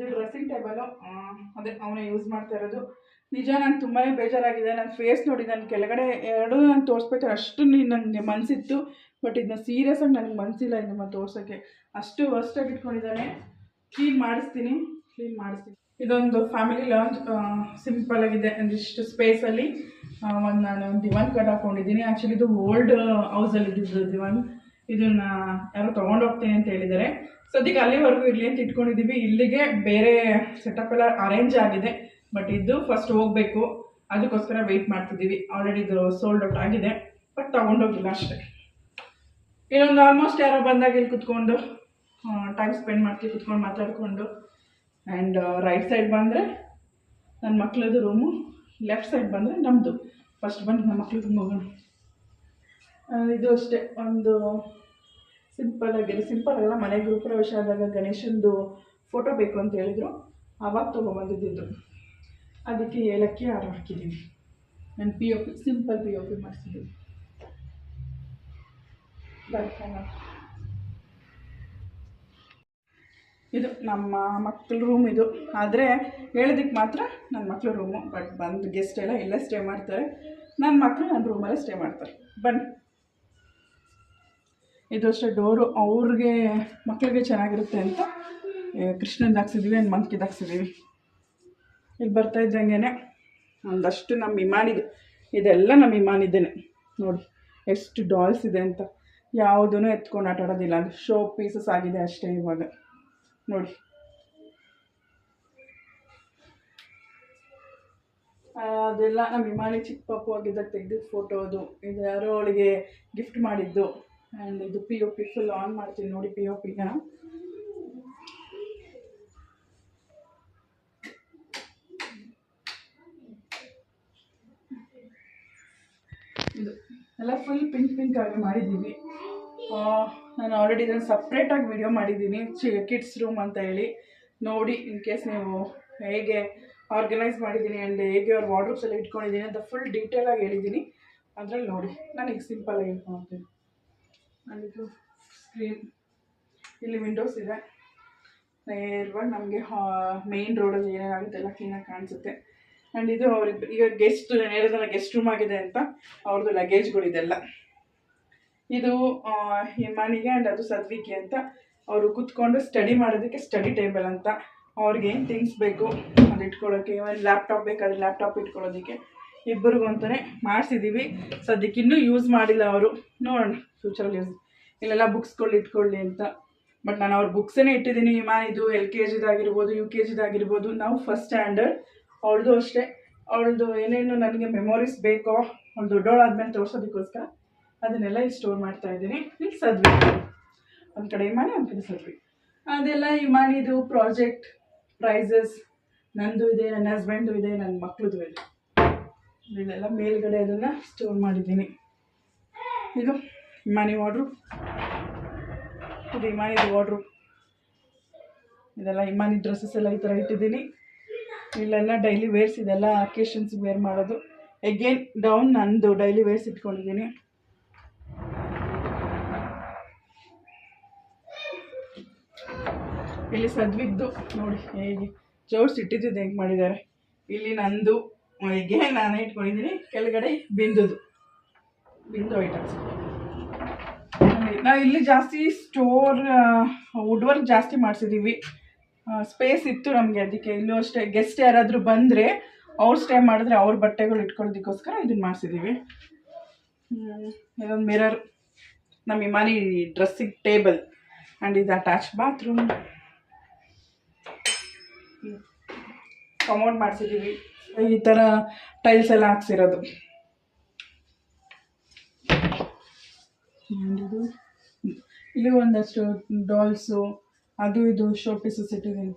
ಇದು dressing table ಅದೇ ಅವನೇ ಯೂಸ್ ಮಾಡ್ತಾ ಇರೋದು. ನಿಜ ನಾನು ತುಂಬಾ ಬೇಜಾರಾಗಿದೆ. ನನ್ನ ಫೇಸ್ ನೋಡಿ ನಾನು ಕೆಳಗಡೆ ಎರಡೂ ನಾನು ತೋರಿಸ್ಬೇಕಾದ್ರೆ ಅಷ್ಟು ನೀನು ನನಗೆ ಮನಸ್ಸಿತ್ತು ಬಟ್ ಇದನ್ನ ಸೀರಿಯಸ್ ಆಗಿ ನನಗೆ ಮನಸ್ಸಿಲ್ಲ ಇದನ್ನ ತೋರ್ಸೋಕ್ಕೆ. ಅಷ್ಟು ವರ್ಸ್ಟಾಗಿ ಇಟ್ಕೊಂಡಿದ್ದಾನೆ. ಕ್ಲೀನ್ ಮಾಡಿಸ್ತೀನಿ. ಕ್ಲೀನ್ ಮಾಡಿಸ್ತೀನಿ. ಇದೊಂದು ಫ್ಯಾಮಿಲಿ ಲಾಂಚ್ ಸಿಂಪಲ್ ಆಗಿದೆ. ಒಂದಿಷ್ಟು ಸ್ಪೇಸಲ್ಲಿ ಒಂದು ನಾನು ಒಂದು ದಿವಾನ್ ಕಟ್ ಹಾಕೊಂಡಿದ್ದೀನಿ. ಆ್ಯಕ್ಚುಲಿ ಇದು ಓಲ್ಡ್ ಹೌಸಲ್ಲಿ ಇದ್ದಿದ್ದು ದಿವಾನ್. ಇದನ್ನ ಯಾರೋ ಹೋಗ್ತೀನಿ ಅಂತ ಹೇಳಿದ್ದಾರೆ. ಸದ್ಯಕ್ಕೆ ಅಲ್ಲಿವರೆಗೂ ಇರಲಿ ಅಂತ ಇಟ್ಕೊಂಡಿದ್ದೀವಿ ಇಲ್ಲಿಗೆ ಬೇರೆ ಸೆಟಪ್ ಎಲ್ಲ ಅರೇಂಜ್ ಆಗಿದೆ. ಬಟ್ ಇದು ಫಸ್ಟ್ ಹೋಗಬೇಕು. ಅದಕ್ಕೋಸ್ಕರ ವೆಯ್ಟ್ ಮಾಡ್ತಿದ್ದೀವಿ. ಆಲ್ರೆಡಿ ಇದು ಸೋಲ್ಡ್ ಔಟ್ ಆಗಿದೆ. ಬಟ್ ತಗೊಂಡೋಗಿಲ್ಲ ಅಷ್ಟೇ. ಇನ್ನೊಂದು ಆಲ್ಮೋಸ್ಟ್ ಯಾರೋ ಬಂದಾಗ ಇಲ್ಲಿ ಕುತ್ಕೊಂಡು ಟೈಮ್ ಸ್ಪೆಂಡ್ ಮಾಡ್ತೀವಿ ಕುತ್ಕೊಂಡು ಮಾತಾಡಿಕೊಂಡು ಆ್ಯಂಡ್ ರೈಟ್ ಸೈಡ್ ಬಂದರೆ ನನ್ನ ಮಕ್ಳದ್ದು ರೂಮು ಲೆಫ್ಟ್ ಸೈಡ್ ಬಂದರೆ ನಮ್ಮದು ಫಸ್ಟ್ ಬಂದು ನಮ್ಮ room ಹೋಗೋಣ. ಇದು ಅಷ್ಟೇ. ಒಂದು ಸಿಂಪಲ್ ಆಗಿ ಸಿಂಪಲ್ ಅಲ್ಲ. ಮನೆ ಗೃಹಪ್ರವೇಶ ಆದಾಗ ಗಣೇಶಂದು ಫೋಟೋ ಬೇಕು ಅಂತ ಹೇಳಿದರು. ಆವಾಗ ತೊಗೊಂಬಂದಿದ್ದು ಅದಕ್ಕೆ ಏಲಕ್ಕಿ ಹಾರ ಹಾಕಿದ್ದೀನಿ ನಾನು P O P simple P O P ಮಾಡಿಸಿದ್ದೀನಿ ಇದು ನಮ್ಮ ಮಕ್ಕಳ ರೂಮ್ ಇದು. ಆದರೆ ಹೇಳೋದಕ್ಕೆ ಮಾತ್ರ ನನ್ನ ಮಕ್ಕಳ ರೂಮು ಬಟ್ ಬಂದು ಗೆಸ್ಟ್ ಎಲ್ಲ ಇಲ್ಲೇ ಸ್ಟೇ ಮಾಡ್ತಾರೆ. ನನ್ನ ಮಕ್ಕಳು ನನ್ನ ರೂಮಲ್ಲೇ ಸ್ಟೇ ಮಾಡ್ತಾರೆ. ಬನ್ನಿ. ಇದು ಅಷ್ಟೇ ಡೋರು ಅವ್ರಿಗೆ ಮಕ್ಕಳಿಗೆ ಚೆನ್ನಾಗಿರುತ್ತೆ ಅಂತ ಕೃಷ್ಣಂದು ಹಾಕ್ಸಿದ್ದೀವಿ ಆ್ಯಂಡ್ ಮಂಕಿದು ಹಾಕ್ಸಿದ್ದೀವಿ ಇಲ್ಲಿ ಬರ್ತಾ ಇದ್ದಂಗೆ ಒಂದಷ್ಟು ನಮ್ಮ ವಿಮಾನಿದೆ ಇದೆಲ್ಲ ನಮ್ಮ ಇಮಾನಿದ್ದೇನೆ. ನೋಡಿ, ಎಷ್ಟು ಡಾಲ್ಸ್ ಇದೆ ಅಂತ. ಯಾವುದೂ ಎತ್ಕೊಂಡು ಆಟ ಆಡೋದಿಲ್ಲ, ಅದು ಶೋ ಪೀಸಸ್ ಆಗಿದೆ ಅಷ್ಟೇ ಇವಾಗ. ನೋಡಿ. ಅದೆಲ್ಲ ನಮ್ಮ ವಿಮಾನಿ ಚಿಕ್ಕ ಪಾಪು ಆಗಿದ್ದಾಗ ತೆಗೆದಿದ್ದು ಫೋಟೋ ಅದು. ಇದು ಯಾರೋ ಅವಳಿಗೆ ಗಿಫ್ಟ್ ಮಾಡಿದ್ದು. ಆ್ಯಂಡ್ ಇದು P O P full on ಮಾಡ್ತೀನಿ ನೋಡಿ ಪಿ ಒ ಪಿನ ಇದು ಎಲ್ಲ ಫುಲ್ ಪಿಂಕ್ ಪಿಂಕ್ ಆಗಿ ಮಾಡಿದ್ದೀವಿ. ನಾನು ಆಲ್ರೆಡಿ ಇದನ್ನು ಸಪ್ರೇಟಾಗಿ ವಿಡಿಯೋ ಮಾಡಿದ್ದೀನಿ. ಚಿ ಕಿಡ್ಸ್ ರೂಮ್ ಅಂತ ಹೇಳಿ. ನೋಡಿ ಇನ್ ಕೇಸ್ ನೀವು ಹೇಗೆ ಆರ್ಗನೈಸ್ ಮಾಡಿದ್ದೀನಿ ಆ್ಯಂಡ್ ಹೇಗೆ ಅವ್ರ ವಾಡ್ರೂಪ್ಸ್ ಎಲ್ಲ ಇಟ್ಕೊಂಡಿದ್ದೀನಿ ಅಂತ ಫುಲ್ ಡೀಟೇಲಾಗಿ ಹೇಳಿದ್ದೀನಿ. ಅದರಲ್ಲಿ ನೋಡಿ, ನಾನು ಈಗ ಸಿಂಪಲಾಗಿ ಇಟ್ಕೊಳ್ತೀನಿ ನಾನಿದು ಸ್ಕ್ರೀನ್ ಇಲ್ಲಿ ವಿಂಡೋಸ್ ಇದೆ. ನೇರವಾಗಿ ನಮಗೆ ಮೇನ್ ರೋಡಲ್ಲಿ ಏನೇನಾಗುತ್ತೆ ಎಲ್ಲ ಕ್ಲೀನಾಗಿ ಕಾಣಿಸುತ್ತೆ. ಆ್ಯಂಡ್ ಇದು ಅವ್ರಿಗೆ ಈಗ ಗೆಸ್ಟ್ ಹೇಳಿದ್ರೆ ಗೆಸ್ಟ್ ರೂಮ್ ಆಗಿದೆ ಅಂತ ಅವ್ರದ್ದು ಲಗೇಜ್ಗಳಿದೆಲ್ಲ ಇದು ಹಿಮಾನಿಗೆ ಆ್ಯಂಡ್ ಅದು ಸದ್ವಿಕೆ ಅಂತ ಅವರು ಕೂತ್ಕೊಂಡು ಸ್ಟಡಿ ಮಾಡೋದಕ್ಕೆ ಸ್ಟಡಿ ಟೇಬಲ್ ಅಂತ. ಅವ್ರಿಗೆ ಏನು ಥಿಂಗ್ಸ್ ಬೇಕು ಅದು ಇಟ್ಕೊಳ್ಳೋಕ್ಕೆ ಒಂದು ಲ್ಯಾಪ್ಟಾಪ್ ಬೇಕಾದ್ರೆ ಲ್ಯಾಪ್ಟಾಪ್ ಇಟ್ಕೊಳ್ಳೋದಕ್ಕೆ. ಇಬ್ಬರಿಗೂ ಅಂತಲೇ ಮಾಡಿಸಿದ್ದೀವಿ ಸದ್ಯಕ್ಕೆ ಇನ್ನೂ ಯೂಸ್ ಮಾಡಿಲ್ಲ ಅವರು. ನೋಡೋಣ ಫ್ಯೂಚರಲ್ಲಿ ಯೂಸ್ ಇಲ್ಲೆಲ್ಲ ಬುಕ್ಸ್ಗಳು ಇಟ್ಕೊಳ್ಳಿ ಅಂತ. ಬಟ್ ನಾನು ಅವ್ರ ಬುಕ್ಸನ್ನೇ ಇಟ್ಟಿದ್ದೀನಿ ಇದು ಎಲ್ ಕೆ ಜಿದಾಗಿರ್ಬೋದು ಯು ಕೆ ಜಿದಾಗಿರ್ಬೋದು ನಾವು ಫಸ್ಟ್ ಸ್ಟ್ಯಾಂಡರ್ಡ್ ಅವಳದು ಅಷ್ಟೇ. ಅವಳದು ಏನೇನು ನನಗೆ ಮೆಮೊರೀಸ್ ಬೇಕೋ, ಅವ್ಳು ದೊಡ್ಡವಳಾದ್ಮೇಲೆ ತೋರಿಸೋದಕ್ಕೋಸ್ಕರ ಅದನ್ನೆಲ್ಲ ಇಲ್ಲಿ ಸ್ಟೋರ್ ಮಾಡ್ತಾ ಇದ್ದೀನಿ. ಇಲ್ಲಿ ಸದ್ವಿ. ಒಂದು ಕಡೆ ಇಮಾನಿ ಒಂದು ಕಡೆ ಸದ್ವಿ. ಅದೆಲ್ಲ ಇಮಾನಿದು ಪ್ರಾಜೆಕ್ಟ್ ಪ್ರೈಸಸ್ ನಂದು ಇದೆ, ನನ್ನ ಹಸ್ಬೆಂಡು ಇದೆ, ನನ್ನ ಮಕ್ಕಳದು ಇದೆ. ಇದೆಲ್ಲ ಮೇಲ್ಗಡೆ ಅದನ್ನು ಸ್ಟೋರ್ ಮಾಡಿದ್ದೀನಿ. ಇದು ಹಿಮಾನಿ ವಾಡ್ರು ಇದು ಇಮಾನಿದು ವಾಡ್ರು ಇದೆಲ್ಲ ಹಿಮಾನಿ ಡ್ರೆಸ್ಸಸ್ ಎಲ್ಲ ಈ ಥರ ಇಟ್ಟಿದ್ದೀನಿ. ಇಲ್ಲೆಲ್ಲ ಡೈಲಿ ವೇರ್ಸ್ ಇದೆಲ್ಲ ಅಕೇಶನ್ಸ್ ವೇರ್ ಮಾಡೋದು. ಎಗೇನ್ ಡೌನ್ ನಂದು ಡೈಲಿ ವೇರ್ಸ್ ಇಟ್ಕೊಂಡಿದ್ದೀನಿ. ಇಲ್ಲಿ ಸದ್ವಿದ್ದು ನೋಡಿ ಹೇಗೆ. ಜೋಡ್ಸ್ ಇಟ್ಟಿದ್ದು ಹೆಂಗೆ ಮಾಡಿದ್ದಾರೆ. ಇಲ್ಲಿ ನಂದು ಹೀಗೆ ನಾನು ಇಟ್ಕೊಂಡಿದ್ದೀನಿ ಕೆಳಗಡೆ ಬಿಂದುದು. ಬಿಂದು ಐಟಮ್ಸ್ ನಾವು ಇಲ್ಲಿ ಜಾಸ್ತಿ ಸ್ಟೋರ್ ವುಡ್ ವರ್ಕ್ ಜಾಸ್ತಿ ಮಾಡಿಸಿದ್ದೀವಿ ಸ್ಪೇಸ್ ಇತ್ತು ನಮಗೆ ಅದಕ್ಕೆ. ಇಲ್ಲೂ ಅಷ್ಟೇ ಗೆಸ್ಟ್ ಯಾರಾದರೂ ಬಂದರೆ ಅವ್ರು ಸ್ಟೇ ಮಾಡಿದ್ರೆ ಅವ್ರ ಬಟ್ಟೆಗಳು ಇಟ್ಕೊಳ್ಳೋದಕ್ಕೋಸ್ಕರ ಇದನ್ನು ಮಾಡಿಸಿದ್ದೀವಿ ಇದೊಂದು ಮಿರರ್ ನಮ್ಮ ಇಮಾನಿ ಡ್ರೆಸ್ಸಿಗೆ ಟೇಬಲ್ ಆ್ಯಂಡ್ ಇದು ಅಟ್ಯಾಚ್ ಬಾತ್ರೂಮ್ ಕಮೋಡ್ ಮಾಡಿಸಿದ್ದೀವಿ ಈ ಥರ ಟೈಲ್ಸ್ ಎಲ್ಲ ಹಾಕ್ಸಿರೋದು. ಇಲ್ಲಿ ಒಂದಷ್ಟು ಡಾಲ್ಸು ಅದು ಇದು ಶೋ ಪೀಸಸ್ ಇಟ್ಟಿದ್ದೀನಿ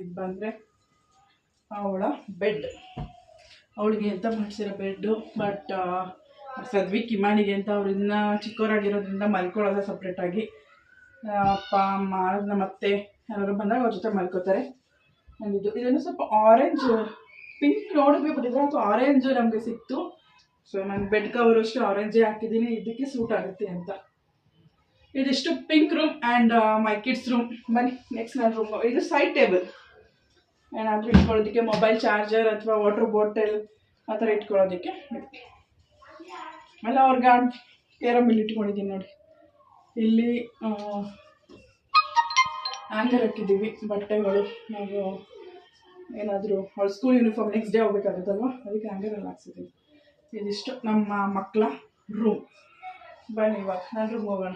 ಇದು ಬಂದರೆ ಅವಳ ಬೆಡ್ ಅವಳಿಗೆ ಅಂತ ಮಾಡಿಸಿರೋ ಬೆಡ್ಡು ಬಟ್ ಸದ್ವಿ ಕಿಮಾನಿಗೆ ಅಂತ ಅವ್ರು ಇನ್ನೂ ಚಿಕ್ಕವರಾಗಿರೋದ್ರಿಂದ ಮಲ್ಕೊಳ್ಳೋದ ಸಪ್ರೇಟಾಗಿ ಅಪ್ಪ, ಅಮ್ಮ ನಮ್ಮ ಅತ್ತೆ ಯಾರಾದ್ರು ಬಂದಾಗ ಅವ್ರ ಜೊತೆ ಮಲ್ಕೋತಾರೆ. ಇದು. ಇದನ್ನು ಸ್ವಲ್ಪ ಆರೆಂಜ್ ಪಿಂಕ್ ನೋಡಿದ್ವಿ ಬಟ್ ಇದ್ರಂತೂ ಆರೆಂಜ್ ನಮಗೆ ಸಿಕ್ತು. ಸೊ ನಾನು ಬೆಡ್ ಕವರ್ ಅಷ್ಟು ಆರೆಂಜೇ ಹಾಕಿದ್ದೀನಿ. ಇದಕ್ಕೆ ಸೂಟ್ ಆಗುತ್ತೆ ಅಂತ. ಇದಿಷ್ಟು pink room and my kids room ಬನ್ನಿ ನೆಕ್ಸ್ಟ್ ನನ್ನ ರೂಮ್ ಇದು ಸೈಡ್ ಟೇಬಲ್ ಏನಾದರೂ ಇಟ್ಕೊಳ್ಳೋದಕ್ಕೆ ಮೊಬೈಲ್ ಚಾರ್ಜರ್ ಅಥವಾ ವಾಟರ್ ಬಾಟಲ್ ಆ ಥರ ಇಟ್ಕೊಳ್ಳೋದಕ್ಕೆ. ಆಮೇಲೆ ಅವ್ರಿಗೆ ಕೇರಮ್ ಇಲ್ಲಿ ಇಟ್ಕೊಂಡಿದ್ದೀನಿ ನೋಡಿ. ಇಲ್ಲಿ ಆ್ಯಂಗರ್ ಹಾಕಿದ್ದೀವಿ, ಬಟ್ಟೆಗಳು, ನಾವು ಏನಾದರೂ ಅವ್ಳ ಸ್ಕೂಲ್ ಯೂನಿಫಾರ್ಮ್ ನೆಕ್ಸ್ಟ್ ಡೇ ಹೋಗ್ಬೇಕಾಗುತ್ತಲ್ವ? ಅದಕ್ಕೆ ಹಂಗೆ ನಾನು ಹಾಕ್ಸಿದ್ದೀನಿ ಇದಿಷ್ಟು ನಮ್ಮ ಮಕ್ಕಳ ರೂಮ್ ಬನ್ನಿ ಇವಾಗ ನನ್ನ ರೂಮ್ ಹೋಗೋಣ.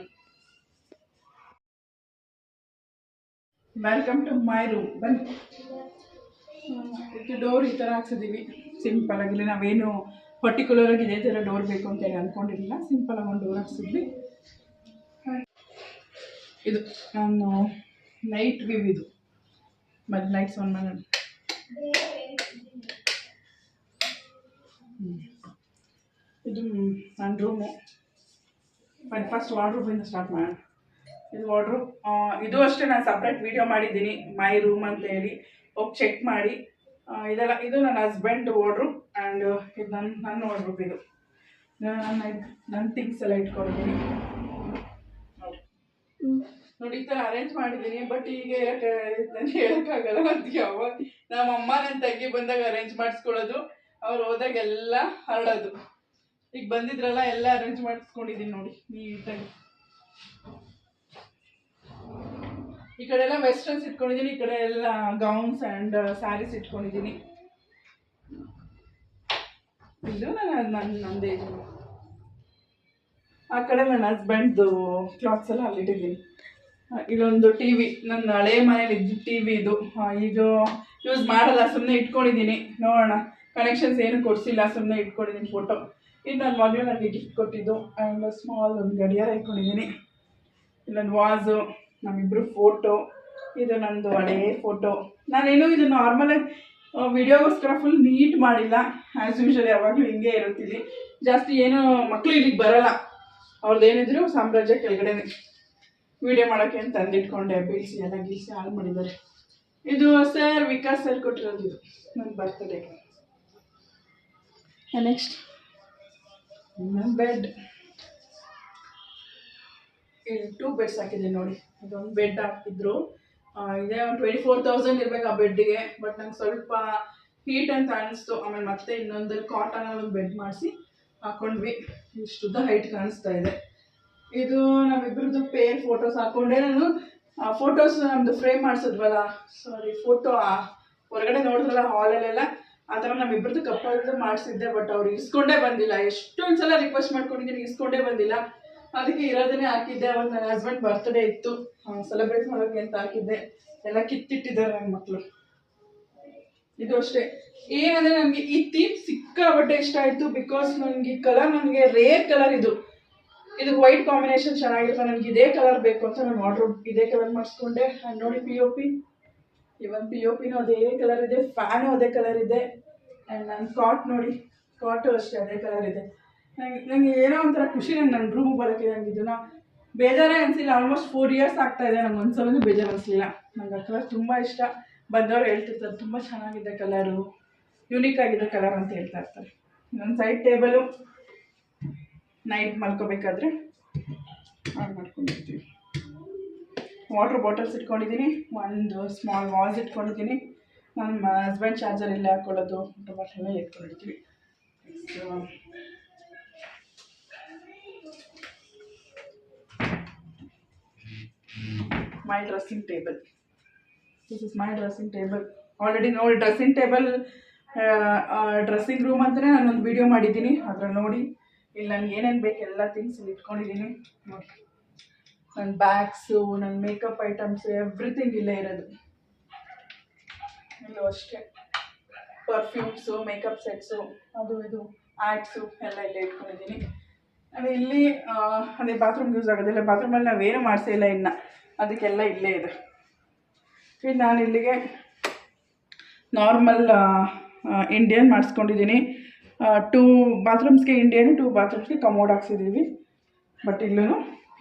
ವೆಲ್ಕಮ್ ಟು ಮೈ ರೂಮ್ ಬನ್ನಿ. ಇದಕ್ಕೆ ಡೋರ್ ಈ ಥರ ಹಾಕ್ಸಿದ್ದೀವಿ ಸಿಂಪಲ್ ಆಗಿಲ್ಲ ನಾವೇನು ಪರ್ಟಿಕ್ಯುಲರ್ ಆಗಿ ಇದೇ ಥರ ಡೋರ್ ಬೇಕು ಅಂತ ಹೇಳಿ ಅಂದ್ಕೊಂಡಿರಲಿಲ್ಲ ಸಿಂಪಲ್ ಆಗಿ ಒಂದು ಡೋರ್ ಹಾಕ್ಸಿದ್ವಿ. ಇದು, ನಾನು ನೈಟ್ ವ್ಯೂ ಇದು. ಮತ್ತು ಲೈಟ್ಸ್ ಆನ್ ಹ್ಮ್. ಇದು ನನ್ನ ರೂಮು ಬಟ್ ಫಸ್ಟ್ ವಾರ್ಡ್ರೂಮಿಂದ ಸ್ಟಾರ್ಟ್ ಮಾಡೋಣ. ಇದು ವಾರ್ಡ್ರೂಮ್ ಇದು ಅಷ್ಟೇ ನಾನು ಸಪ್ರೇಟ್ ವಿಡಿಯೋ ಮಾಡಿದ್ದೀನಿ ಮೈ ರೂಮ್ ಅಂತ ಹೇಳಿ. ಹೋಗಿ ಚೆಕ್ ಮಾಡಿ. ಇದೆಲ್ಲ, ಇದು ನನ್ನ ಹಸ್ಬೆಂಡ್ ವಾಡ್ರೂಮ್ ಆ್ಯಂಡ್ ಇದು ನನ್ನ ನನ್ನ ವಾರ್ಡ್ರೂಮ್ ಇದು. ನನ್ನ ನನ್ನ ಥಿಂಗ್ಸ್ ಎಲ್ಲ ಇಟ್ಕೊಂಡಿದ್ದೀನಿ. ನೋಡಿ, ಈ ಥರ ಅರೇಂಜ್ ಮಾಡಿದ್ದೀನಿ ಬಟ್ ಈಗ ನಾನು ಹೇಳೋಕ್ಕಾಗಲ್ಲ ಅಂತ ಯಾವಾಗ ನಮ್ಮ ಅಮ್ಮ ನನ್ನ ತಂಗಿ ಬಂದಾಗ ಅರೇಂಜ್ ಮಾಡಿಸ್ಕೊಳ್ಳೋದು. ಅವ್ರು ಹೋದಾಗ ಎಲ್ಲ ಹರಡೋದು. ಈಗ ಬಂದಿದ್ರಲ್ಲ, ಎಲ್ಲ ಅರೇಂಜ್ ಮಾಡಿಸ್ಕೊಂಡಿದ್ದೀನಿ ನೋಡಿ, ನೀಟಾಗಿ. ಈ ಕಡೆ ಎಲ್ಲ ವೆಸ್ಟರ್ನ್ಸ್ ಇಟ್ಕೊಂಡಿದ್ದೀನಿ ಈ ಕಡೆ ಎಲ್ಲ ಗೌನ್ಸ್ ಆ್ಯಂಡ್ ಸ್ಯಾರೀಸ್ ಇಟ್ಕೊಂಡಿದ್ದೀನಿ ಇದು ನಾನು ನನ್ನ ನಂದೇ ಆ ಕಡೆ ನನ್ನ ಹಸ್ಬೆಂಡ್ದು ಕ್ಲಾತ್ಸ್ ಎಲ್ಲ ಅಲ್ಲಿಟ್ಟಿದ್ದೀನಿ. ಇಲ್ಲೊಂದು ಟಿ ವಿ ನನ್ನ ಹಳೆ ಮನೇಲಿ ಇದ್ದು ಟಿ ವಿ ಇದು ಈಗ ಯೂಸ್ ಮಾಡಲ್ಲ ಸುಮ್ಮನೆ ಇಟ್ಕೊಂಡಿದ್ದೀನಿ. ನೋಡೋಣ. ಕನೆಕ್ಷನ್ಸ್ ಏನು ಕೊಡಿಸಿಲ್ಲ ಸುಮ್ಮನೆ ಇಟ್ಕೊಂಡಿದ್ದೀನಿ ಫೋಟೋ ಇದು ನನ್ನ ಮಗಳು ನನಗೆ ಗಿಫ್ಟ್ ಕೊಟ್ಟಿದ್ದು. ಆ್ಯಂಡ್ ಸ್ಮಾಲ್ ಒಂದು ಗಡಿಯಾರ ಇಟ್ಕೊಂಡಿದ್ದೀನಿ. ಇಲ್ಲೊಂದು ವಾಸು ನಮ್ಮಿಬ್ಬರು ಫೋಟೋ ಇದು ನಂದು ಹಳೇ ಫೋಟೋ ನಾನೇನು ಇದು ನಾರ್ಮಲಾಗಿ ವಿಡಿಯೋಗೋಸ್ಕರ ಫುಲ್ ನೀಟ್ ಮಾಡಿಲ್ಲ. ಆ್ಯಸ್ ಯೂಶಲ್ ಯಾವಾಗಲೂ ಹಿಂಗೆ ಇರುತ್ತೀನಿ ಜಾಸ್ತಿ ಏನು ಮಕ್ಕಳು ಇಲ್ಲಿಗೆ ಬರಲ್ಲ. ಅವ್ರದ್ದು ಏನಿದ್ರು ಸಾಮ್ರಾಜ್ಯ ಕೆಳಗಡೆನೆ. ವಿಡಿಯೋ ಮಾಡೋಕ್ಕೆ ಅಂತ ತಂದಿಟ್ಕೊಂಡೆ ಬೀಳ್ಸಿ ಎಲ್ಲ ಗೀಳ್ಸಿ ಹಾಳು ಮಾಡಿದ್ದಾರೆ. ಇದು ಸರ್ ವಿಕಾಸ್ ಸರ್ ಕೊಟ್ಟಿರೋದು ಇದು ನನ್ನ ಬರ್ತಡೇಗೆ ನೆಕ್ಸ್ಟ್ ನನ್ನ ಬೆಡ್ ಇಲ್ಲಿ ಟೂ ಬೆಡ್ಸ್ ಹಾಕಿದ್ದೀನಿ ನೋಡಿ. ಇದೊಂದು ಬೆಡ್ ಹಾಕಿದ್ರು. ಆ, ಇದೇ ಒಂದು ಟ್ವೆಂಟಿ ಫೋರ್ ತೌಸಂಡ್ ಇರಬೇಕು ಆ ಬೆಡ್ಗೆ ಬಟ್ ನಂಗೆ ಸ್ವಲ್ಪ ಹೀಟ್ ಅಂತ ಅನಿಸ್ತು. ಆಮೇಲೆ ಮತ್ತೆ ಇನ್ನೊಂದು ಕಾಟನ್ ಒಂದು ಬೆಡ್ ಮಾಡಿಸಿ ಹಾಕೊಂಡ್ವಿ. ಇಷ್ಟುದ್ದ ಹೈಟ್ ಕಾಣಿಸ್ತಾ ಇದೆ. ಇದು ನಮ್ಮಿಬ್ರದ್ದು ಪೇರ್ ಫೋಟೋಸ್ ಹಾಕೊಂಡೆ ನಾನು. ಫೋಟೋಸ್ ನಮ್ಮದು ಫ್ರೇಮ್ ಮಾಡಿಸಿದ್ವಲ್ಲ ಸಾರಿ ಫೋಟೋ ಹೊರಗಡೆ ನೋಡಿದ್ರಲ್ಲ ಹಾಲಲ್ಲೆಲ್ಲ ಆ ಥರ ನಮ್ಮಿಬ್ರದ್ದು ಕಪ್ಪಲ್ದು ಮಾಡಿಸಿದ್ದೆ ಬಟ್ ಅವ್ರು ಇಸ್ಕೊಂಡೇ ಬಂದಿಲ್ಲ. ಎಷ್ಟೊಂದು ಸಲ ರಿಕ್ವೆಸ್ಟ್ ಮಾಡ್ಕೊಂಡಿದ್ದೀನಿ ಇಸ್ಕೊಂಡೇ ಬಂದಿಲ್ಲ. ಅದಕ್ಕೆ ಇರೋದನ್ನೇ ಹಾಕಿದ್ದೆ, ಅವತ್ತು ನನ್ನ ಹಸ್ಬೆಂಡ್ ಬರ್ತ್ಡೇ ಇತ್ತು. ಸೆಲೆಬ್ರೇಟ್ ಮಾಡೋಕ್ಕೆ ಅಂತ ಹಾಕಿದ್ದೆ. ಎಲ್ಲ ಕಿತ್ತಿಟ್ಟಿದ್ದಾರೆ ನನ್ನ ಮಕ್ಕಳು ಇದು ಅಷ್ಟೇ. ಏನಂದ್ರೆ ನನಗೆ ಈ ಥೀಮ್ ಸಿಕ್ಕಾಪಟ್ಟೆ ಇಷ್ಟ ಆಯಿತು ಬಿಕಾಸ್ ನನಗೆ ಕಲರ್ ನನಗೆ ರೇರ್ ಕಲರ್ ಇದು. ಇದು ವೈಟ್ ಕಾಂಬಿನೇಷನ್ ಚೆನ್ನಾಗಿರುತ್ತೆ, ನನಗೆ ಇದೇ ಕಲರ್ ಬೇಕು ಅಂತ ನಾನು ಆರ್ಡರ್ ಇದೇ ಕಲರ್ ಮಾಡಿಸ್ಕೊಂಡೆ. ನೋಡಿ P O P even P O ಪಿನೂ ಅದೇ ಕಲರ್ ಇದೆ ಫ್ಯಾನು ಅದೇ ಕಲರ್ ಇದೆ. ಆ್ಯಂಡ್ ನನ್ನ ಕಾಟ್ ನೋಡಿ ಕಾಟು ಅಷ್ಟೇ ಅದೇ ಕಲರ್ ಇದೆ. ನನಗೆ ನನಗೆ ಏನೋ ಒಂಥರ ಖುಷಿ ನಂಗೆ ನನ್ನ ರೂಮ್ ಬರೋಕ್ಕೆ ನಂಗೆ ಇದನ್ನ ಬೇಜಾರೇ ಅನಿಸಿಲ್ಲ ಆಲ್ಮೋಸ್ಟ್ ಫೋರ್ ಇಯರ್ಸ್ ಆಗ್ತಾ ಇದೆ, ನಂಗೆ ಒಂದ್ಸಲೂ ಬೇಜಾರು ಅನಿಸಲಿಲ್ಲ. ನಂಗೆ ಆ ಕಲರ್ ತುಂಬ ಇಷ್ಟ. ಬಂದವರು ಹೇಳ್ತಿರ್ತಾರೆ, ತುಂಬ ಚೆನ್ನಾಗಿದೆ ಕಲರು ಯುನೀಕ್ ಆಗಿದೆ ಕಲರ್ ಅಂತ ಹೇಳ್ತಾ ಇರ್ತಾರೆ. ನನ್ನ ಸೈಡ್ ಟೇಬಲು ನೈಟ್ ಮಲ್ಕೋಬೇಕಾದ್ರೆ ಆನ್ ಮಾಡ್ಕೊಂಡಿರ್ತೀವಿ ವಾಟರ್ ಬಾಟಲ್ಸ್ ಇಟ್ಕೊಂಡಿದ್ದೀನಿ. ಒಂದು ಸ್ಮಾಲ್ ವಾಲ್ಸ್ ಇಟ್ಕೊಂಡಿದ್ದೀನಿ. ನನ್ನ ಹಸ್ಬೆಂಡ್ ಚಾರ್ಜರ್ ಇಲ್ಲೇ ಹಾಕ್ಕೊಳ್ಳೋದು ವಾಟ್ರ್ ಬಾಟಲ್ ಎಲ್ಲ ಇಟ್ಕೊಂಡಿರ್ತೀವಿ. My dressing table this is my dressing table already ನೋಡಿ ಡ್ರೆಸ್ಸಿಂಗ್ ಟೇಬಲ್ ಡ್ರೆಸ್ಸಿಂಗ್ ರೂಮ್ ಅಂತಲೇ ನಾನೊಂದು ವಿಡಿಯೋ ಮಾಡಿದ್ದೀನಿ. ಅದರಲ್ಲಿ ನೋಡಿ. ಇಲ್ಲಿ ನನಗೆ ಏನೇನು ಬೇಕು ಎಲ್ಲ ಥಿಂಗ್ಸ್ ಇಲ್ಲಿ ಇಟ್ಕೊಂಡಿದ್ದೀನಿ ನೋಡಿ ನನ್ನ ಬ್ಯಾಗ್ಸು ನನ್ನ ಮೇಕಪ್ ಐಟಮ್ಸು ಎವ್ರಿಥಿಂಗ್ ಇಲ್ಲೇ ಇರೋದು. ಇಲ್ಲೂ ಅಷ್ಟೇ. ಪರ್ಫ್ಯೂಮ್ಸು ಮೇಕಪ್ ಸೆಟ್ಸು ಅದು ಇದು ಆ್ಯಕ್ಸು ಎಲ್ಲ ಇಲ್ಲೇ ಇಟ್ಕೊಂಡಿದ್ದೀನಿ ಅದೇ ಇಲ್ಲಿ ಅದೇ ಬಾತ್ರೂಮ್ ಯೂಸ್ ಆಗೋದಿಲ್ಲ ಬಾತ್ರೂಮಲ್ಲಿ ನಾವೇನು ಮಾಡಿಸೇ ಇಲ್ಲ ಇನ್ನು. ಅದಕ್ಕೆಲ್ಲ ಇಲ್ಲೇ ಇದೆ. ಇದು ನಾನು ಇಲ್ಲಿಗೆ ನಾರ್ಮಲ್ ಇಂಡಿಯನ್ ಮಾಡಿಸ್ಕೊಂಡಿದ್ದೀನಿ ಟೂ ಬಾತ್ರೂಮ್ಸ್ಗೆ ಇಂಡಿಯನ್ ಟೂ ಬಾತ್ರೂಮ್ಸ್ಗೆ ಕಮೋಡ್ ಹಾಕ್ಸಿದ್ದೀವಿ ಬಟ್ ಇಲ್ಲೂ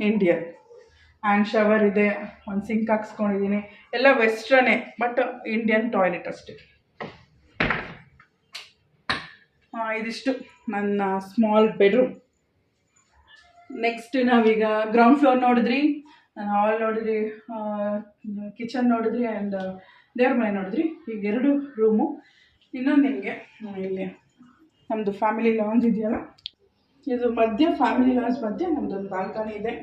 ಇಂಡಿಯನ್ ಆ್ಯಂಡ್ ಶವರ್ ಇದೆ, ಒಂದು ಸಿಂಕ್ ಹಾಕ್ಸ್ಕೊಂಡಿದ್ದೀನಿ ಎಲ್ಲ ವೆಸ್ಟ್ರನ್ನೇ ಬಟ್ ಇಂಡಿಯನ್ ಟಾಯ್ಲೆಟ್ ಅಷ್ಟೇ. ಇದಿಷ್ಟು ನನ್ನ ಸ್ಮಾಲ್ ಬೆಡ್ರೂಮ್ ನೆಕ್ಸ್ಟ್ ನಾವೀಗ ಗ್ರೌಂಡ್ ಫ್ಲೋರ್ ನೋಡಿದ್ರಿ ನಾನು ಹಾಲ್ ನೋಡಿದ್ರಿ ಕಿಚನ್ ನೋಡಿದ್ರಿ ಆ್ಯಂಡ್ ದೇವ್ರ ಮನೆ ನೋಡಿದ್ರಿ. ಈಗ ಎರಡು ರೂಮು ಇನ್ನೊಂದು ನಿಮಗೆ, ಇಲ್ಲಿ. ನಮ್ಮದು ಫ್ಯಾಮಿಲಿ ಲಾಂಜ್ ಇದೆಯಲ್ಲ? ಇದು ಮಧ್ಯ ಫ್ಯಾಮಿಲಿ ಲಾಂಜ್ ಮಧ್ಯೆ ನಮ್ಮದೊಂದು ಬಾಲ್ಕನಿ ಇದೆ.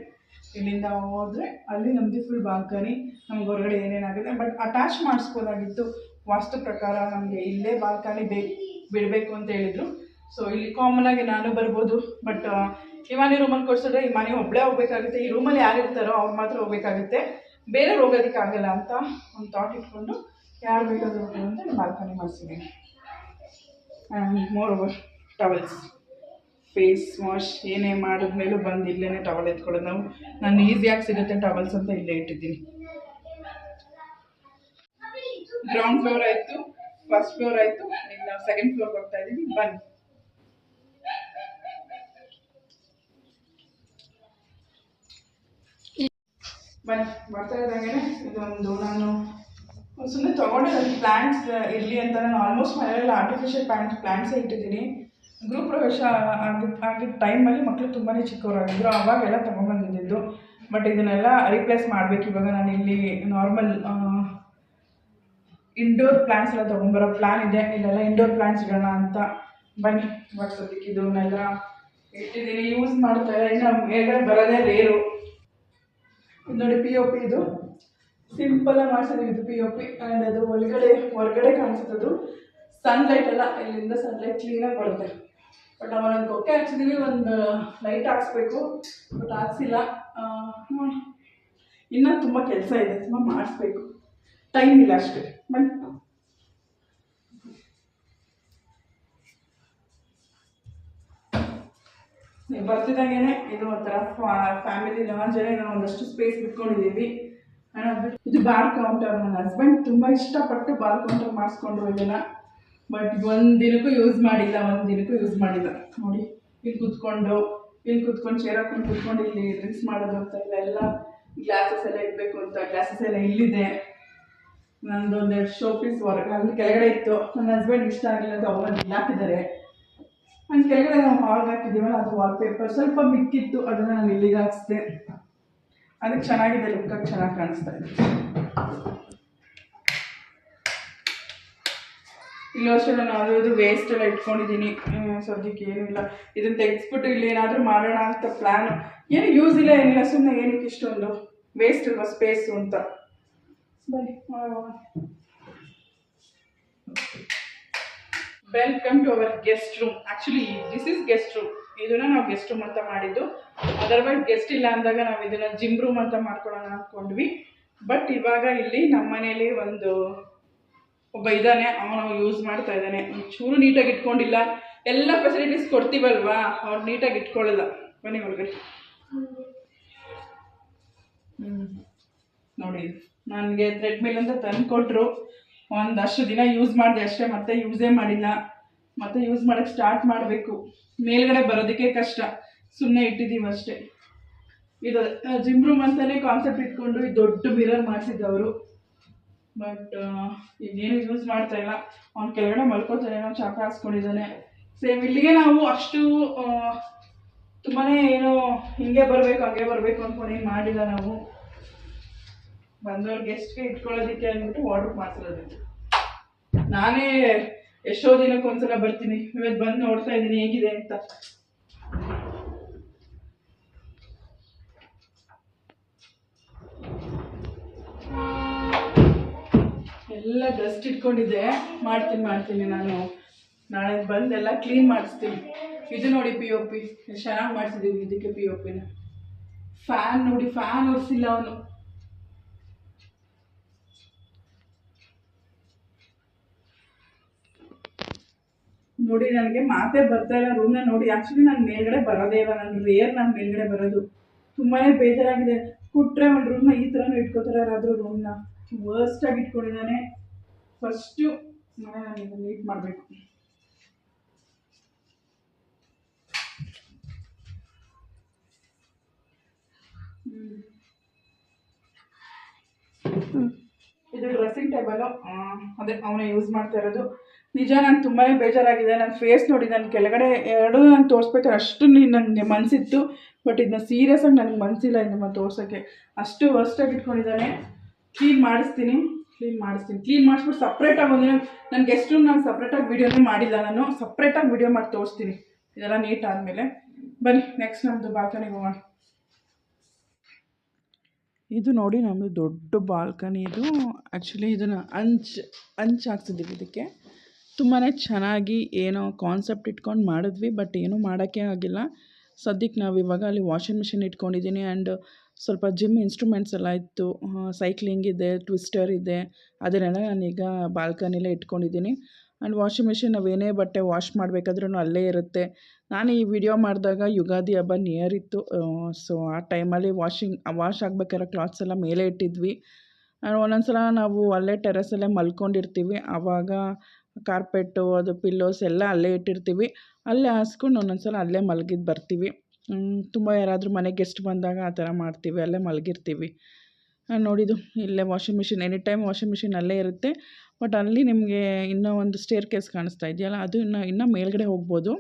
ಇಲ್ಲಿಂದ ಹೋದರೆ ಅಲ್ಲಿ ನಮ್ಮದು ಫುಲ್ ಬಾಲ್ಕನಿ ನಮ್ಗೆ ಹೊರಗಡೆ ಏನೇನಾಗಿದೆ. But attach ಮಾಡಿಸ್ಬೋದಾಗಿತ್ತು. ವಾಸ್ತು ಪ್ರಕಾರ ನಮಗೆ ಇಲ್ಲೇ ಬಾಲ್ಕನಿ ಬೇ, ಬಿಡಬೇಕು ಅಂತ ಹೇಳಿದರು. ಸೊ ಇಲ್ಲಿ ಕಾಮನ್ ಆಗಿ ನಾನು ಬರ್ಬೋದು. ಬಟ್ ಇಮಾನಿ ರೂಮಲ್ಲಿ ಕೊಡಿಸಿದ್ರೆ ಇಮಾನಿ ಒಬ್ಬಳೇ ಹೋಗ್ಬೇಕಾಗುತ್ತೆ. ಈ ರೂಮಲ್ಲಿ ಯಾರು ಇರ್ತಾರೋ ಅವ್ರು ಮಾತ್ರ ಹೋಗ್ಬೇಕಾಗುತ್ತೆ. ಬೇರೆ ಹೋಗೋದಕ್ಕಾಗಲ್ಲ ಅಂತ ಒಂದು ಥಾಟ್ ಇಟ್ಕೊಂಡು ಯಾರು ಬೇಕಾದ್ರೂ ಅಂತ ಬಾಲ್ಕನಿ ಮಾಡಿಸಿದ್ದೀನಿ. ಮೋರ್ ಟವಲ್ಸ್ ಫೇಸ್ ವಾಶ್ ಏನೇ ಮಾಡಿದ್ಮೇಲೂ ಬಂದು ಇಲ್ಲೇ ಟವಲ್ ಎತ್ಕೊಳ್ಳೋದು. ನಾವು, ನಾನು ಈಸಿಯಾಗಿ ಸಿಗುತ್ತೆ ಟವಲ್ಸ್ ಅಂತ ಇಲ್ಲೇ ಇಟ್ಟಿದ್ದೀನಿ. ಗ್ರೌಂಡ್ ಫ್ಲೋರ್ ಆಯಿತು ಫಸ್ಟ್ ಫ್ಲೋರ್ ಆಯಿತು. ಈಗ ನಾವು ಸೆಕೆಂಡ್ ಫ್ಲೋರ್ ಹೋಗ್ತಾ ಇದ್ದೀನಿ ಬನ್ನಿ. ಬನ್ನಿ, ಬರ್ತಾ ಇದ್ದಂಗೆ ಇದೊಂದು ನಾನು ಸುಮ್ಮನೆ ತೊಗೊಂಡೆ ನನ್ನ ಪ್ಲ್ಯಾಂಟ್ಸ್ ಇರಲಿ ಅಂತ ನಾನು ಆಲ್ಮೋಸ್ಟ್ ಮನೆಯಲ್ಲ ಆರ್ಟಿಫಿಷಿಯಲ್ ಪ್ಲಾಂಟ್ಸ್ ಪ್ಲ್ಯಾಂಟ್ಸೇ ಇಟ್ಟಿದ್ದೀನಿ. ಗ್ರೂಪ್ ಪ್ರವೇಶ ಆಗಿದ್ದ ಆಗಿದ್ದ ಟೈಮಲ್ಲಿ ಮಕ್ಕಳು ತುಂಬಾ ಚಿಕ್ಕವರಾಗಿದ್ದರು ಅವಾಗೆಲ್ಲ ತೊಗೊಂಬಂದಿದ್ದು ಬಟ್ ಇದನ್ನೆಲ್ಲ ರಿಪ್ಲೇಸ್ ಮಾಡಬೇಕು. ಇವಾಗ ನಾನು ಇಲ್ಲಿ ನಾರ್ಮಲ್ ಇಂಡೋರ್ ಪ್ಲ್ಯಾಂಟ್ಸ್ ಎಲ್ಲ ತೊಗೊಂಬರೋ ಪ್ಲ್ಯಾನ್ ಇದೆ. ಇಲ್ಲೆಲ್ಲ ಇಂಡೋರ್ ಪ್ಲ್ಯಾಂಟ್ಸ್ ಇಡೋಣ ಅಂತ ಬನ್ನಿ. ಇವಾಗ ಇದನ್ನೆಲ್ಲ ಇಟ್ಟಿದ್ದೀನಿ. ಯೂಸ್ ಮಾಡ್ತಾರೆ ಇನ್ನು ಮೇಲ್ಗಡೆ ಬರೋದೇ ರೇರು ನೋಡಿ ಪಿ ಒ ಪಿ ಇದು. ಸಿಂಪಲ್ ಆಗಿ ಮಾಡ್ಸಿದೀವಿ ಇದು ಪಿ ಓ ಪಿ ಆ್ಯಂಡ್ ಅದು ಒಳಗಡೆ ಹೊರಗಡೆ ಕಾಣಿಸುತ್ತೆ ಅದು ಸನ್ಲೈಟ್ ಎಲ್ಲ ಇಲ್ಲಿಂದ ಸನ್ಲೈಟ್ ಕ್ಲೀನಾಗಿ ಬರುತ್ತೆ. ಬಟ್ ನಾವು ಒಂದು ಕೊಕ್ಕೆ ಹಾಕ್ಸಿದೀವಿ, ಒಂದು ಲೈಟ್ ಹಾಕ್ಸ್ಬೇಕು. ಬಟ್ ಹಾಕ್ಸಿಲ್ಲ. ಇನ್ನೂ ತುಂಬ ಕೆಲಸ ಇದೆ, ತುಂಬ ಮಾಡಿಸ್ಬೇಕು. ಟೈಮ್ ಇಲ್ಲ ಅಷ್ಟೇ. ಬಟ್ ಬರ್ತಿದ್ದಾಗೇನೆ ಇದು ಒಂಥರ ಫ್ಯಾಮಿಲಿ ಲಾಂಜಲ್ಲಿ ನಾವು ಒಂದಷ್ಟು ಸ್ಪೇಸ್ ಬಿಟ್ಕೊಂಡಿದ್ದೀವಿ. ಇದು ಬಾರ್ ಕೌಂಟರ್ ನನ್ನ ಹಸ್ಬೆಂಡ್ ತುಂಬ ಇಷ್ಟಪಟ್ಟು ಬಾರ್ ಕೌಂಟರ್ ಮಾಡಿಸ್ಕೊಂಡ್ರು ಇದನ್ನ ಬಟ್ ಒಂದು ದಿನಕ್ಕೂ ಯೂಸ್ ಮಾಡಿಲ್ಲ, ಒಂದು ದಿನಕ್ಕೂ ಯೂಸ್ ಮಾಡಿಲ್ಲ. ನೋಡಿ, ಇಲ್ಲಿ ಕುತ್ಕೊಂಡು ಇಲ್ಲಿ ಕುತ್ಕೊಂಡು ಚೇರ್ ಹಾಕೊಂಡು ಕುತ್ಕೊಂಡು ಇಲ್ಲಿ ಡ್ರಿಂಕ್ಸ್ ಮಾಡೋದು ಅಂತ ಇಲ್ಲೆಲ್ಲ ಗ್ಲಾಸಸ್ ಎಲ್ಲ ಇಡಬೇಕು ಅಂತ ಗ್ಲಾಸಸ್ ಎಲ್ಲ ಇಲ್ಲಿದೆ. ನಂದು ಒಂದೆರಡು ಶೋ ಪೀಸ್ ಹೊರಗೆ ಅಲ್ಲಿ ಕೆಳಗಡೆ ಇತ್ತು. ನನ್ನ ಹಸ್ಬೆಂಡ್ ಇಷ್ಟ ಆಗಿಲ್ಲ ಅಂತ ಅವ್ರು ಇಲ್ಲಿ ಹಾಕಿದ್ದಾರೆ ನಾನು ಕೆಳಗಡೆ ನಾವು ಹಾಲ್ಗೆ ಹಾಕಿದ್ದೀವಲ್ಲ, ಅದು ವಾಲ್ ಪೇಪರ್ ಸ್ವಲ್ಪ ಮಿಕ್ಕಿತ್ತು, ಅದನ್ನು ನಾನು ಇಲ್ಲಿಗೆ ಹಾಕ್ಸಿದೆ. ಅದಕ್ಕೆ ಚೆನ್ನಾಗಿದೆ ಲುಕ್ಕಾಗಿ ಚೆನ್ನಾಗಿ ಕಾಣಿಸ್ತಾ ಇದೆ. ಇಲ್ಲೂ ಅಷ್ಟೇ ನಾನು ಅದು ವೇಸ್ಟ್ ಎಲ್ಲ ಇಟ್ಕೊಂಡಿದ್ದೀನಿ. ಸದ್ಯಕ್ಕೆ ಏನೂ ಇಲ್ಲ ಇದನ್ನು ತೆಗೆಸ್ಬಿಟ್ಟು ಇಲ್ಲಿ ಏನಾದರೂ ಮಾಡೋಣ ಅಂತ ಪ್ಲ್ಯಾನ್ ಏನು ಯೂಸ್ ಇಲ್ಲ, ಏನಿಲ್ಲ ಸುಮ್ಮನೆ ಏನಕ್ಕೆ ಇಷ್ಟೊಂದು? ವೇಸ್ಟ್ ಇಲ್ವಾ ಸ್ಪೇಸು ಅಂತ. ಬನ್ನಿ welcome to our guest room actually this is guest room ಇದನ್ನ ನಾವು ಗೆಸ್ಟ್ ರೂಮ್ ಅಂತ ಮಾಡಿದ್ದು. ಅದರ್ವೈಸ್ ಗೆಸ್ಟ್ ಇಲ್ಲ ಅಂದಾಗ ನಾವು ಇದನ್ನ ಜಿಮ್ ರೂಮ್ ಅಂತ ಮಾಡ್ಕೊಳ್ಳೋಣ ಅಂದ್ಕೊಂಡ್ವಿ ಬಟ್ ಇವಾಗ ಇಲ್ಲಿ ನಮ್ಮ ಮನೇಲಿ ಒಂದು ಒಬ್ಬ ಇದ್ದಾನೆ. ಅವನು ಯೂಸ್ ಮಾಡ್ತಾ ಇದ್ದಾನೆ. ಚೂರು ನೀಟಾಗಿ ಇಟ್ಕೊಂಡಿಲ್ಲ. ಎಲ್ಲ ಫೆಸಿಲಿಟೀಸ್ ಕೊಡ್ತೀವಲ್ವಾ? ಅವ್ರು ನೀಟಾಗಿ ಇಟ್ಕೊಳ್ಳಲ್ಲ. ಬನ್ನಿ ಒಳಗಡೆ. ಹ್ಞೂ ನೋಡಿ, ನನಗೆ ಥ್ರೆಡ್ಮಿಲ್ ಅಂತ ತಂದು ಕೊಟ್ಟರು ಒಂದಷ್ಟು ದಿನ ಯೂಸ್ ಮಾಡಿದೆ ಅಷ್ಟೇ. ಮತ್ತೆ ಯೂಸೇ ಮಾಡಿಲ್ಲ. ಮತ್ತೆ ಯೂಸ್ ಮಾಡೋಕ್ಕೆ ಸ್ಟಾರ್ಟ್ ಮಾಡಬೇಕು. ಮೇಲ್ಗಡೆ ಬರೋದಕ್ಕೆ ಕಷ್ಟ. ಸುಮ್ಮನೆ ಇಟ್ಟಿದ್ದೀವಿ ಅಷ್ಟೇ. ಇದು ಜಿಮ್ ರೂಮ್ ಅಂತಲೇ ಕಾನ್ಸೆಪ್ಟ್ ಇಟ್ಕೊಂಡು ಈ ದೊಡ್ಡ ಮಿರರ್ ಮಾಡಿಸಿದ್ದವರು ಬಟ್ ಇನ್ನೇನು ಯೂಸ್ ಮಾಡ್ತಾ ಇಲ್ಲ. ಅವ್ನು ಕೆಳಗಡೆ ಮಲ್ಕೋತಾನೆ ನಾವು ಚಾಕ ಹಾಕ್ಸ್ಕೊಂಡಿದ್ದಾನೆ ಸೇಮ್ ಇಲ್ಲಿಗೆ ನಾವು ಅಷ್ಟು ತುಂಬಾ ಏನು ಹಿಂಗೆ ಬರಬೇಕು, ಹಂಗೆ ಬರಬೇಕು ಅಂದ್ಕೊಂಡು ಏನು ಮಾಡಿಲ್ಲ ನಾವು. ಬಂದವ್ರ ಗೆಸ್ಟ್ಗೆ ಇಟ್ಕೊಳ್ಳೋದಕ್ಕೆ ಅಂದ್ಬಿಟ್ಟು ಆರ್ಡರ್ ಮಾಡ್ತಿರೋದಿತ್ತು ನಾನೇ ಎಷ್ಟೋ ದಿನಕ್ಕೆ ಒಂದ್ಸಲ ಬರ್ತೀನಿ. ಇವತ್ತು ಬಂದು ನೋಡ್ತಾ ಇದ್ದೀನಿ, ಹೇಗಿದೆ ಅಂತ. ಎಲ್ಲ ಡಸ್ಟ್ ಇಟ್ಕೊಂಡಿದ್ದೆ. ಮಾಡ್ತೀನಿ ಮಾಡ್ತೀನಿ ನಾನು. ನಾಳೆ ಬಂದೆಲ್ಲ ಕ್ಲೀನ್ ಮಾಡಿಸ್ತೀನಿ. ಇದು ನೋಡಿ ಪಿ ಒ ಪಿ ಚೆನ್ನಾಗಿ ಮಾಡಿಸಿದ್ದೀವಿ ಇದಕ್ಕೆ ಪಿ ಒ ಪಿನ ಫ್ಯಾನ್ ನೋಡಿ ಫ್ಯಾನ್ ಒರೆಸಿಲ್ಲ ಅವನು. ನೋಡಿ ನನಗೆ ಮಾತೇ ಬರ್ತಾ ಇಲ್ಲ. ರೂಮ್ನ ನೋಡಿ ಆ್ಯಕ್ಚುಲಿ ನಾನು ಮೇಲ್ಗಡೆ ಬರೋದೇ ಇಲ್ಲ. ನನ್ನ ರೇರ್ ನಾನು ಮೇಲ್ಗಡೆ ಬರೋದು ತುಂಬಾ ಬೇಜಾರಾಗಿದೆ. ಕೊಟ್ಟರೆ ಒಂದು ರೂಮ್ನ ಈ ಥರನೂ ಇಟ್ಕೋತಾರೆ ಯಾರಾದರೂ ರೂಮ್ನ ವರ್ಸ್ಟಾಗಿ ಇಟ್ಕೊಂಡಿದ್ದಾನೆ. ಫಸ್ಟು ಮನೆ ನಾನು ನೀಟ್ ಮಾಡಬೇಕು. ಇದು ಡ್ರೆಸ್ಸಿಂಗ್ ಟೇಬಲ್ ಅದೇ ಅವನೇ ಯೂಸ್ ಮಾಡ್ತಾ ಇರೋದು. ನಿಜ ನಾನು ತುಂಬಾ ಬೇಜಾರಾಗಿದೆ. ನನ್ನ ಫೇಸ್ ನೋಡಿ ನನ್ನ ಕೆಳಗಡೆ ಎರಡೂ ನಾನು ತೋರಿಸ್ಬೇಕಾದ್ರೆ ಅಷ್ಟು ನನಗೆ ಮನಸ್ಸಿತ್ತು ಬಟ್ ಇದನ್ನ ಸೀರಿಯಸ್ ಆಗಿ ನನಗೆ ಮನಸ್ಸಿಲ್ಲ ಇದನ್ನ ತೋರ್ಸೋಕ್ಕೆ. ಅಷ್ಟು ವರ್ಸ್ಟಾಗಿ ಇಟ್ಕೊಂಡಿದ್ದಾನೆ. ಕ್ಲೀನ್ ಮಾಡಿಸ್ತೀನಿ ಕ್ಲೀನ್ ಮಾಡಿಸ್ತೀನಿ. ಕ್ಲೀನ್ ಮಾಡಿಸ್ಬಿಟ್ಟು ಸಪ್ರೇಟಾಗಿ ಒಂದಿನ ನನ್ನ ಗೆಸ್ಟ್ ನಾನು ಸಪ್ರೇಟಾಗಿ ವೀಡಿಯೋನೇ ಮಾಡಿಲ್ಲ ನಾನು. ಸಪ್ರೇಟಾಗಿ ವೀಡಿಯೋ ಮಾಡಿ ತೋರಿಸ್ತೀನಿ. ಇದೆಲ್ಲ ನೀಟ್ ಆದಮೇಲೆ. ಬನ್ನಿ ನೆಕ್ಸ್ಟ್ ನಮ್ಮದು ಬಾಲ್ಕನಿಗೆ ಹೋಗೋಣ. ಇದು ನೋಡಿ ನಮ್ಮದು ದೊಡ್ಡ ಬಾಲ್ಕನಿ ಇದು. ಆ್ಯಕ್ಚುಲಿ ಇದನ್ನು ಅಂಚ್ ಅಂಚ್ ಹಾಕ್ಸಿದ್ದೀವಿ ಇದಕ್ಕೆ. ತುಂಬಾ ಚೆನ್ನಾಗಿ ಏನೋ ಕಾನ್ಸೆಪ್ಟ್ ಇಟ್ಕೊಂಡು ಮಾಡಿದ್ವಿ ಬಟ್ ಏನೂ ಮಾಡೋಕ್ಕೆ ಆಗಿಲ್ಲ. ಸದ್ಯಕ್ಕೆ ನಾವು ಇವಾಗ ಅಲ್ಲಿ ವಾಷಿಂಗ್ ಮಿಷಿನ್ ಇಟ್ಕೊಂಡಿದ್ದೀನಿ ಆ್ಯಂಡ್ ಸ್ವಲ್ಪ ಜಿಮ್ ಇನ್ಸ್ಟ್ರೂಮೆಂಟ್ಸ್ ಎಲ್ಲ ಇತ್ತು. ಸೈಕ್ಲಿಂಗ್ ಇದೆ ಟ್ವಿಸ್ಟರ್ ಇದೆ, ಅದನ್ನೆಲ್ಲ ನಾನೀಗ ಬಾಲ್ಕನಿಲೇ ಇಟ್ಕೊಂಡಿದ್ದೀನಿ ಆ್ಯಂಡ್ ವಾಷಿಂಗ್ ಮಿಷಿನ್ ನಾವು ಏನೇ ಬಟ್ಟೆ ವಾಶ್ ಮಾಡಬೇಕಾದ್ರೂ ಅಲ್ಲೇ ಇರುತ್ತೆ. ನಾನು ಈ ವಿಡಿಯೋ ಮಾಡಿದಾಗ ಯುಗಾದಿ ಹಬ್ಬ ನಿಯರ್ ಇತ್ತು. ಸೊ ಆ ಟೈಮಲ್ಲಿ ವಾಷಿಂಗ್ ವಾಶ್ ಆಗಬೇಕಾದ್ರೆ ಕ್ಲಾತ್ಸ್ ಎಲ್ಲ ಮೇಲೆ ಇಟ್ಟಿದ್ವಿ. ಆ್ಯಂಡ್ ಒಂದೊಂದು ಸಲ ನಾವು ಅಲ್ಲೇ ಟೆರೆಸಲ್ಲೇ ಮಲ್ಕೊಂಡಿರ್ತೀವಿ. ಆವಾಗ ಕಾರ್ಪೆಟ್ಟು ಅದು ಪಿಲ್ಲೋಸ್ ಎಲ್ಲ ಅಲ್ಲೇ ಇಟ್ಟಿರ್ತೀವಿ. ಅಲ್ಲೇ ಹಾಸ್ಕೊಂಡು ಒಂದೊಂದು ಸಲ ಅಲ್ಲೇ ಮಲಗಿದ್ದು ಬರ್ತೀವಿ. ತುಂಬ ಯಾರಾದರೂ ಮನೆಗೆ ಗೆಸ್ಟ್ ಬಂದಾಗ ಆ ಥರ ಮಾಡ್ತೀವಿ, ಅಲ್ಲೇ ಮಲಗಿರ್ತೀವಿ. ನೋಡಿದ್ದು, ಇಲ್ಲೇ washing machine any time washing machine ಅಲ್ಲೇ ಇರುತ್ತೆ. ಬಟ್ ಅಲ್ಲಿ ನಿಮಗೆ ಇನ್ನೂ ಒಂದು ಸ್ಟೇರ್ ಕೇಸ್ ಕಾಣಿಸ್ತಾ ಇದೆಯಲ್ಲ, ಅದು ಇನ್ನು, ಇನ್ನೂ ಮೇಲ್ಗಡೆ ಹೋಗ್ಬೋದು.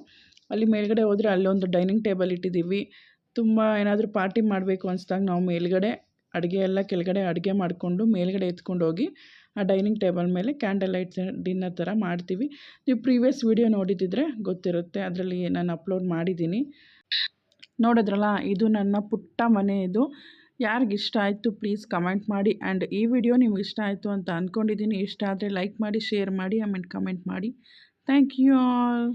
ಅಲ್ಲಿ ಮೇಲ್ಗಡೆ ಹೋದರೆ ಅಲ್ಲೊಂದು ಡೈನಿಂಗ್ ಟೇಬಲ್ ಇಟ್ಟಿದ್ದೀವಿ. ತುಂಬ ಏನಾದರೂ ಪಾರ್ಟಿ ಮಾಡಬೇಕು ಅನಿಸ್ದಾಗ ನಾವು ಮೇಲ್ಗಡೆ ಅಡುಗೆ ಎಲ್ಲ ಕೆಳಗಡೆ ಅಡುಗೆ ಮಾಡಿಕೊಂಡು ಮೇಲ್ಗಡೆ ಎತ್ಕೊಂಡು ಹೋಗಿ ಆ ಡೈನಿಂಗ್ ಟೇಬಲ್ ಮೇಲೆ ಕ್ಯಾಂಡಲ್ ಲೈಟ್ಸ್ ಡಿನ್ನರ್ ಥರ ಮಾಡ್ತೀವಿ. ನೀವು ಪ್ರೀವಿಯಸ್ ವೀಡಿಯೋ ನೋಡಿದ್ದಿದ್ರೆ ಗೊತ್ತಿರುತ್ತೆ, ಅದರಲ್ಲಿ ನಾನು ಅಪ್ಲೋಡ್ ಮಾಡಿದ್ದೀನಿ. ನೋಡಿದ್ರಲ್ಲ, ಇದು ನನ್ನ ಪುಟ್ಟ ಮನೆ ಇದು. ಯಾರಿಗಿಷ್ಟ ಆಯಿತು ಪ್ಲೀಸ್ ಕಮೆಂಟ್ ಮಾಡಿ. ಆ್ಯಂಡ್ ಈ ವಿಡಿಯೋ ನಿಮ್ಗೆ ಇಷ್ಟ ಆಯಿತು ಅಂತ ಅಂದ್ಕೊಂಡಿದ್ದೀನಿ ಇಷ್ಟ ಆದರೆ ಲೈಕ್ ಮಾಡಿ, ಶೇರ್ ಮಾಡಿ, ಆಮೇಲೆ ಕಮೆಂಟ್ ಮಾಡಿ. Thank you all.